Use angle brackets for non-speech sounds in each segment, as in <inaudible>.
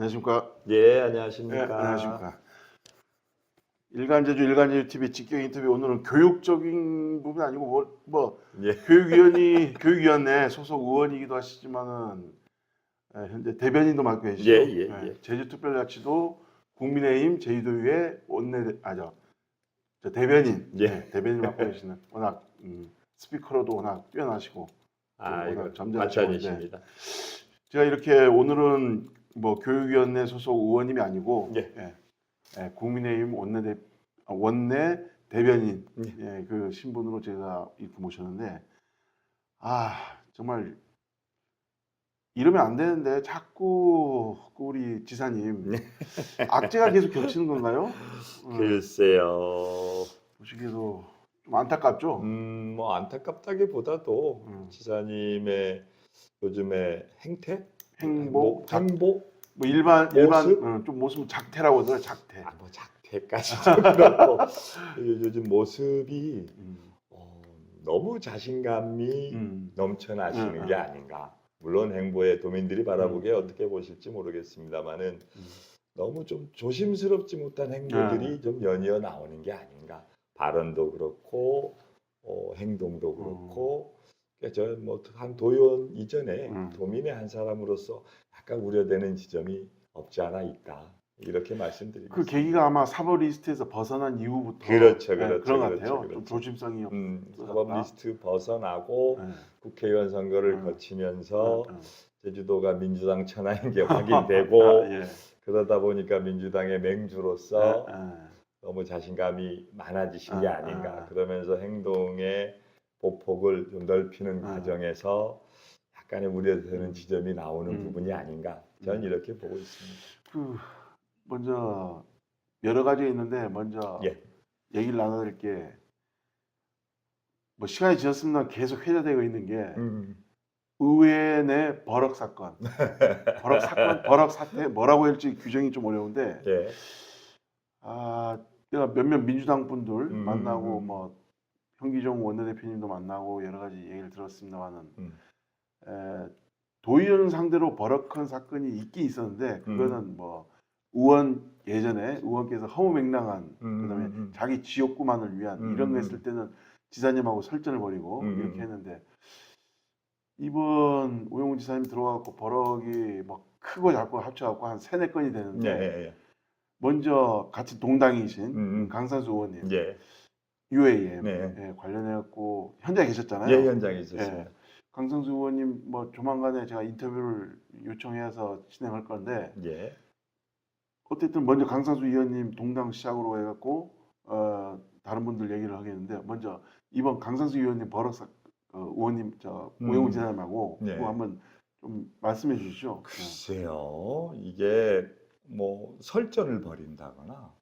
안녕하십니까. 예, 네, 안녕하십니까. 안녕하십니까. 일간제주 일간제주 TV 직격 인터뷰 오늘은 교육적인 부분 아니고 뭐, 뭐 예. 교육위원이 <laughs> 교육위원회 소속 의원이기도 하시지만은 예, 현재 대변인도 맡고 계시죠. 예, 예, 예. 제주특별자치도 국민의힘 제주도의회 원내 아저 저 대변인 예. 네, 대변인 맡고 계시는 <laughs> 워낙 음, 스피커로도 워낙 뛰어나시고 아, 이거 점잖으시고, 반찬이십니다. 제가 이렇게 오늘은 뭐 교육위원회 소속 의원님이 아니고 예. 예, 예, 국민의힘 원내 대 아, 원내 대변인 예. 예, 그 신분으로 제가 이렇게 모셨는데 아 정말 이러면 안 되는데 자꾸 그 우리 지사님 악재가 계속 겹치는 건가요? 음, 글쎄요. 보시기에도 좀 안타깝죠. 음, 뭐 안타깝다기보다도 음. 지사님의 요즘의 행태, 행복, 작- 행복, 뭐 일반 일반 모습? 어, 좀 모습 작태라고 하더라고요. 작태. 아, 뭐 작태까지도 <laughs> 그렇고 요- 요즘 모습이 음, 어, 너무 자신감이 음. 넘쳐나시는 음, 게 음. 아닌가. 물론 행보에 도민들이 바라보기에 음. 어떻게 보실지 모르겠습니다만은 음. 너무 좀 조심스럽지 못한 행보들이 네. 좀 연이어 나오는 게 아닌가. 발언도 그렇고 어, 행동도 그렇고 저뭐한 도의원 이전에 음. 도민의 한 사람으로서 약간 우려되는 지점이 없지 않아 있다. 이렇게 말씀드리겠습니다. 그 계기가 아마 사법 리스트에서 벗어난 이후부터 그렇죠, 네, 그렇죠, 그런 것 그렇죠, 같아요. 좀 그렇죠. 조심성이 없. 음. 사법 리스트 벗어나고 네. 국회의원 선거를 음. 거치면서 음, 음. 제주도가 민주당 천하인 게 <laughs> 확인되고 아, 예. 그러다 보니까 민주당의 맹주로서 아, 아. 너무 자신감이 많아지신 게 아, 아닌가. 아. 그러면서 행동의 보폭을 좀 넓히는 아. 과정에서 약간의 우려되는 음. 지점이 나오는 음. 부분이 아닌가. 저는 음. 이렇게 보고 있습니다. 그 먼저 여러 가지 있는데 먼저 예. 얘기를 나눠드릴 게 뭐 시간이 지났습니다. 계속 회자되고 있는 게 음. 의회 내 버럭 사건, <laughs> 버럭 사건, 버럭 사태 뭐라고 할지 규정이 좀 어려운데 예. 아 내가 몇몇 민주당 분들 음, 만나고 음. 뭐 현기종 원내대표님도 만나고 여러 가지 얘기를 들었습니다만은 음. 에, 도의원 상대로 벌어큰 사건이 있긴 있었는데 음. 그거는 뭐 의원 예전에 의원께서 허무맹랑한 음, 그다음에 음, 음. 자기 지역구만을 위한 음, 이런 거 음, 했을 때는 지사님하고 설전을 벌이고 음, 이렇게 음. 했는데 이번 우영우 지사님 들어와갖고 버럭이 뭐 크고 작고 합쳐갖고 한 세네 건이 예, 되는데 예, 예. 먼저 같이 동당이신 음, 음. 강산수 의원님 예. UAM 네. 예, 관련해갖고 현장에 계셨잖아요. 예, 현장에 있었습니다. 강성수 의원님 뭐 조만간에 제가 인터뷰를 요청해서 진행할 건데 예. 어쨌든 먼저 강성수 의원님 동당 시작으로 해갖고 어, 다른 분들 얘기를 하겠는데 먼저 이번 강성수 의원님 버럭사 어, 의원님 저 음. 오영훈 지사님하고 네. 그거 한번 좀 말씀해 주시죠. 글쎄요, 이게 뭐 설전을 벌인다거나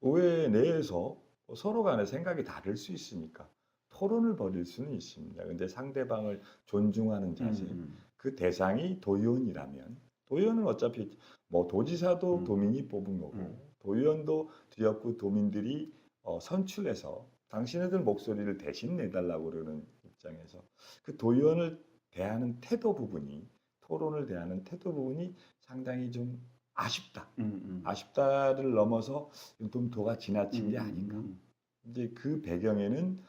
의회 내에서 서로 간에 생각이 다를 수 있으니까 토론을 벌일 수는 있습니다. 근데 상대방을 존중하는 자세, 음, 그 대상이 도의원이라면 도의원은 어차피 뭐 도지사도 음. 도민이 뽑은 거고 음. 도의원도 지역구 도민들이 어, 선출해서 당신네들 목소리를 대신 내달라고 그러는 입장에서 그 도의원을 대하는 태도 부분이 토론을 대하는 태도 부분이 상당히 좀 아쉽다. 음, 음. 아쉽다를 넘어서 좀 도가 지나친 게 음, 아닌가. 음, 이제 그 배경에는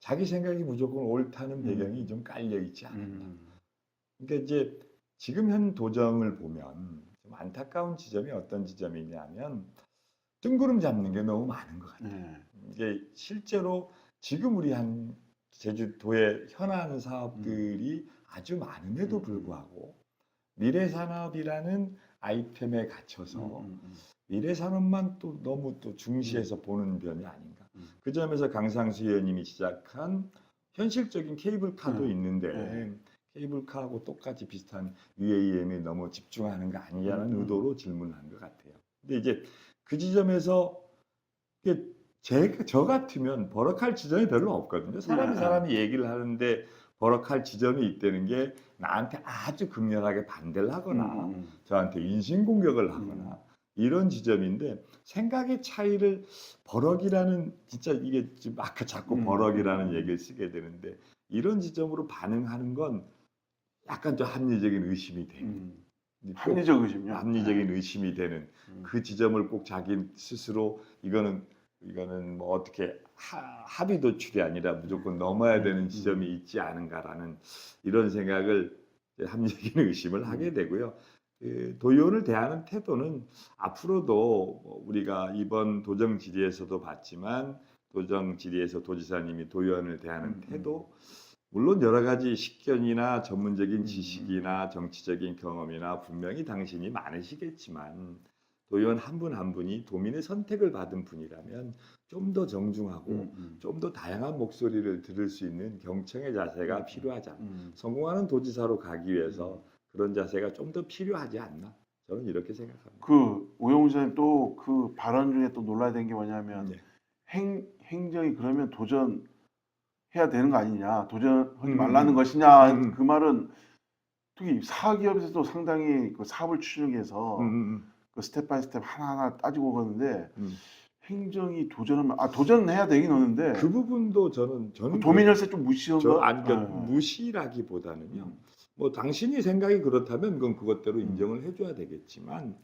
자기 생각이 무조건 옳다는 배경이 좀 깔려 있지 않나. 음, 그러니까 이제 지금 현 도정을 보면 좀 안타까운 지점이 어떤 지점이냐면 뜬구름 잡는 게 너무 많은 것 같아요. 네. 이게 실제로 지금 우리 한 제주도의 현안 사업들이 아주 많음에도 음. 불구하고 미래 산업이라는 아이템에 갇혀서 음, 음, 미래 산업만 또 너무 또 중시해서 보는 면이 아닌가. 음. 그 점에서 강상수 의원님이 시작한 현실적인 케이블카도 음. 있는데 네. 케이블카하고 똑같이 비슷한 UAM에 너무 집중하는 거 아니냐는 음. 의도로 질문한 것 같아요. 근데 이제 그 지점에서 제, 저 같으면 버럭할 지점이 별로 없거든요. 사람이 네. 사람이 얘기를 하는데 버럭할 지점이 있다는 게 나한테 아주 극렬하게 반대를 하거나 음, 음, 저한테 인신공격을 하거나 이런 지점인데 생각의 차이를 버럭이라는 진짜 이게 지금 아까 자꾸 음. 버럭이라는 얘기를 쓰게 되는데 이런 지점으로 반응하는 건 약간 좀 합리적인 의심이 돼요. 음. 꼭 합리적 의심요. 합리적인 의심이 되는 음. 그 지점을 꼭 자기 스스로 이거는 이거는 뭐 어떻게 하, 합의 도출이 아니라 무조건 넘어야 되는 음, 지점이 있지 않은가라는 이런 생각을 합리적인 <laughs> 의심을 하게 음. 되고요. 그 도의원을 대하는 태도는 앞으로도 뭐 우리가 이번 도정 질의에서도 봤지만 도정 질의에서 도지사님이 도의원을 대하는 음, 음. 태도 물론 여러 가지 식견이나 전문적인 음. 지식이나 정치적인 경험이나 분명히 당신이 많으시겠지만 도 의원 한분한 분이 도민의 선택을 받은 분이라면 좀 더 정중하고 음, 음. 좀더 다양한 목소리를 들을 수 있는 경청의 자세가 음. 필요하지 않나. 음. 성공하는 도지사로 가기 위해서 그런 자세가 좀 더 필요하지 않나. 저는 이렇게 생각합니다. 그 오영훈 지사님 또 그 발언 중에 또 놀라야 되는 게 뭐냐면 네. 행 행정이 그러면 도전 해야 되는 거 아니냐 도전하지 음. 말라는 것이냐 음. 그 말은 특히 사기업에서도 상당히 그 사업을 추진해서 음, 음, 그 스텝 바이 스텝 하나하나 따지고 가는데 음. 행정이 도전하면 아 도전해야 되긴 하는데 그 부분도 저는 저는 도민열세 좀 무시한 저거 아니 아, 무시라기보다는요. 음. 뭐 당신이 생각이 그렇다면 그건 그것대로 음. 인정을 해줘야 되겠지만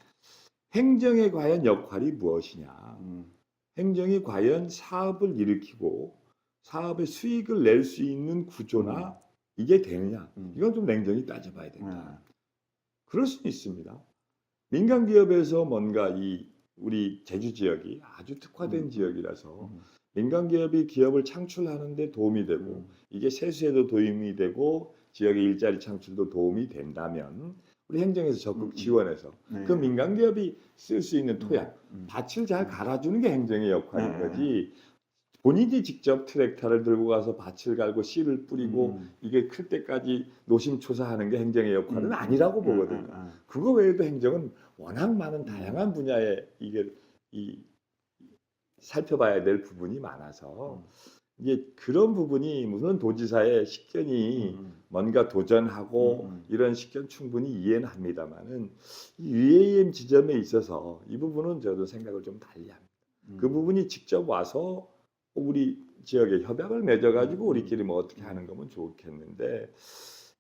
행정의 과연 역할이 무엇이냐? 음. 행정이 과연 사업을 일으키고 사업의 수익을 낼 수 있는 구조나 이게 되느냐? 음. 이건 좀 냉정히 따져봐야 된다. 네. 그럴 수는 있습니다. 민간 기업에서 뭔가 이 우리 제주 지역이 아주 특화된 음. 지역이라서 음. 민간 기업이 기업을 창출하는데 도움이 되고 음. 이게 세수에도 도움이 되고 지역의 일자리 창출도 도움이 된다면 우리 행정에서 적극 음, 음. 지원해서 네. 그 민간 기업이 쓸 수 있는 토양, 음. 밭을 잘 갈아주는 게 행정의 역할인 네. 거지. 본인이 직접 트랙터를 들고 가서 밭을 갈고 씨를 뿌리고 음. 이게 클 때까지 노심초사하는 게 행정의 역할은 음. 아니라고 음, 보거든요. 음, 음. 그거 외에도 행정은 워낙 많은 다양한 분야에 이게 이 살펴봐야 될 부분이 많아서 음. 이게 그런 부분이 무슨 도지사의 식견이 음. 뭔가 도전하고 음, 음. 이런 식견 충분히 이해는 합니다만은 이 UAM 지점에 있어서 이 부분은 저도 생각을 좀 달리합니다. 음. 그 부분이 직접 와서 우리 지역에 협약을 맺어가지고 음. 우리끼리 뭐 어떻게 하는 거면 좋겠는데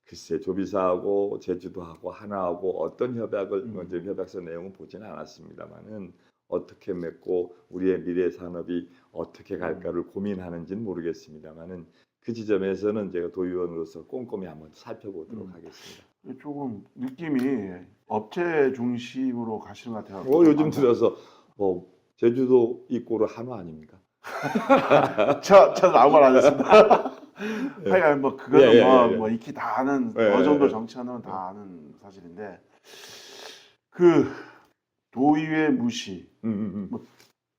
글쎄 조비사하고 제주도하고 하나하고 어떤 협약을 음. 먼저 협약서 내용은 보지는 않았습니다만은 어떻게 맺고 우리의 미래 산업이 어떻게 갈까를 고민하는지는 모르겠습니다만은 그 지점에서는 제가 도의원으로서 꼼꼼히 한번 살펴보도록 음. 하겠습니다. 조금 느낌이 업체 중심으로 가시는 것 같아요. 어, 요즘 들어서 뭐 제주도 입고로 한화 아닙니까? <laughs> 저, 저는 아무 말 안 했습니다. <laughs> 예. 하여간 뭐 그거는 예, 예, 뭐, 예. 뭐 익히 다 아는 예, 어느 정도 예, 예. 정치하는 다 아는 사실인데 그 도의회 무시, 음, 음,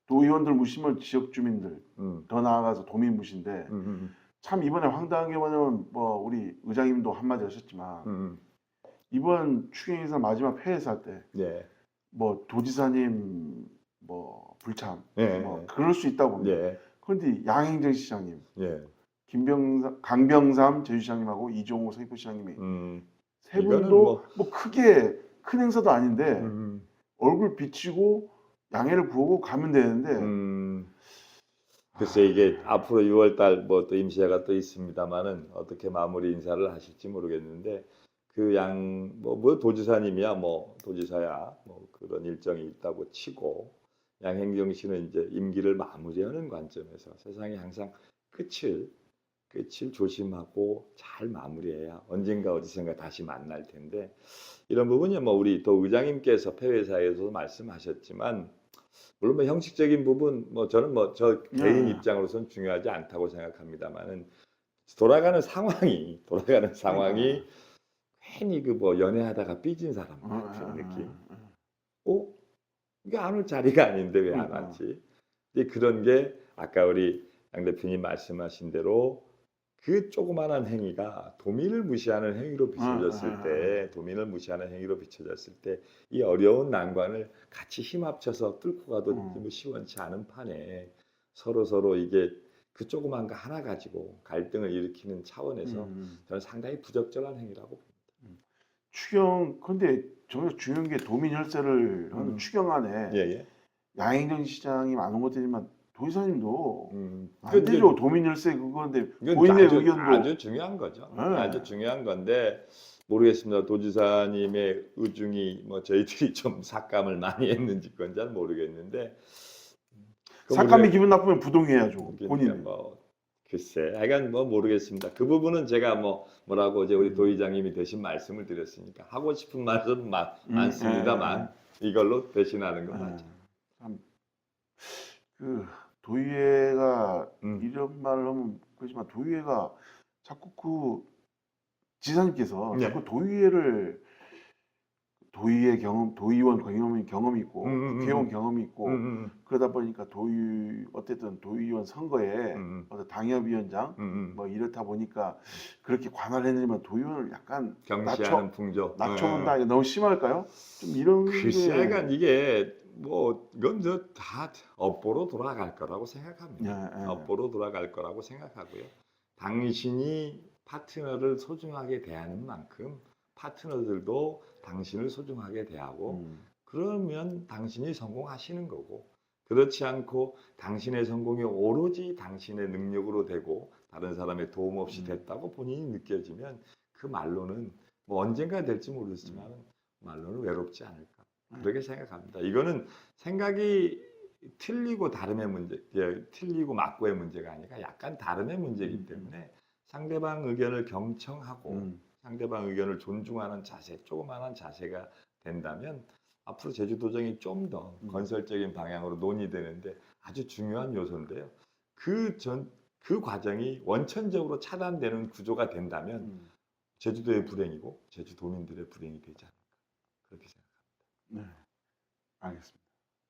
도의원들 무시면 지역 주민들 음, 더 나아가서 도민 무시인데 음, 음, 참 이번에 황당한 게 뭐냐면 뭐 우리 의장님도 한마디 하셨지만 음, 음, 이번 추경에서 마지막 폐회사 할때 예, 뭐 도지사님 뭐 불참 예, 뭐 그럴 수 있다고 봅니다. 예, 그런데 양행정 시장님, 예, 김병삼, 강병삼 제주시장님하고 이종호 서귀포시장님이 음, 세 이거는 분도 뭐- 뭐, 크게 큰 행사도 아닌데 음, 얼굴 비치고 양해를 구하고 가면 되는데 음. 글쎄 이게 앞으로 6월달 뭐 또 임시회가 또 있습니다만은 어떻게 마무리 인사를 하실지 모르겠는데 그 양 뭐 뭐 도지사님이야 뭐 도지사야 뭐 그런 일정이 있다고 치고 양행정 씨는 이제 임기를 마무리하는 관점에서 세상에 항상 끝을 끝을 조심하고 잘 마무리해야 언젠가 어디선가 다시 만날 텐데 이런 부분이 뭐 우리 또 의장님께서 폐회사에서도 말씀하셨지만 물론 뭐 형식적인 부분 뭐 저는 뭐 저 개인 네. 입장으로서는 중요하지 않다고 생각합니다만은 돌아가는 상황이 돌아가는 상황이 괜히 그 뭐 연애하다가 삐진 사람 어, 같은 어, 느낌. 어, 어? 이게 안 올 자리가 아닌데 왜안 음, 어. 왔지? 근데 그런 게 아까 우리 양 대표님 말씀하신 대로 그 조그마한 행위가 도민을 무시하는 행위로 비춰졌을 어, 어, 어. 때, 도민을 무시하는 행위로 비춰졌을 때 이 어려운 난관을 같이 힘 합쳐서 뚫고 가도 음. 뭐 시원치 않은 판에 서로 서로 이게 그 조그만 거 하나 가지고 갈등을 일으키는 차원에서 음. 저는 상당히 부적절한 행위라고 봅니다. 추경 근데 정말 중요한 게 도민 혈세를 하는 음. 추경 안에 예, 예. 양행정 시장이 많은 것들이지만 도지사님도 음. 안 되죠 도민 혈세 그건데 본인의 아주, 의견도 아주 중요한 거죠. 네. 아주 중요한 건데 모르겠습니다. 도지사님의 의중이 뭐 저희들이 <laughs> 좀 삭감을 많이 했는지 그건 잘 모르겠는데 그건 삭감이 우리가 기분 나쁘면 부동해야죠. 본인. 뭐 글쎄, 하여간 뭐 모르겠습니다. 그 부분은 제가 뭐 뭐라고 이제 우리 도의장님이 대신 말씀을 드렸으니까 하고 싶은 말은 마- 음, 많습니다만 이걸로 대신하는 건 예, 맞죠. 참, 그 도의회가 음. 이런 말을 하면 그렇지만 도의회가 자꾸 그 지사님께서 네. 자꾸 도의회를 도의회 경험, 도의원 경험이 경험이 있고 음, 음, 음, 국회의원 음. 경험이 있고 음, 음, 그러다 보니까 도의 어쨌든 도의원 선거에 음, 어떤 당협위원장 음, 음. 뭐 이렇다 보니까 그렇게 관할을 했는지만 도의원을 약간 경시하는 풍조. 낮춰본다 어. 이게 너무 심할까요? 좀 이런 글쎄, 게 이게 뭐 이건 저다 업보로 돌아갈 거라고 생각합니다. 예, 예. 업보로 돌아갈 거라고 생각하고요. 당신이 파트너를 소중하게 대하는 만큼 파트너들도 당신을 소중하게 대하고 음. 그러면 당신이 성공하시는 거고 그렇지 않고 당신의 성공이 오로지 당신의 능력으로 되고 다른 사람의 도움 없이 음. 됐다고 본인이 느껴지면 그 말로는 뭐 언젠가 될지 모르지만 말로는 외롭지 않을까 음. 그렇게 생각합니다. 이거는 생각이 틀리고 다름의 문제, 예, 틀리고 맞고의 문제가 아니라 약간 다름의 문제이기 음. 때문에 상대방 의견을 경청하고 음. 상대방 의견을 존중하는 자세, 조그마한 자세가 된다면 앞으로 제주도정이 좀더 음. 건설적인 방향으로 논의되는데 아주 중요한 요소인데요. 그 전, 그 과정이 원천적으로 차단되는 구조가 된다면 음. 제주도의 불행이고 제주도민들의 불행이 되지 않을까 그렇게 생각합니다. 네, 알겠습니다.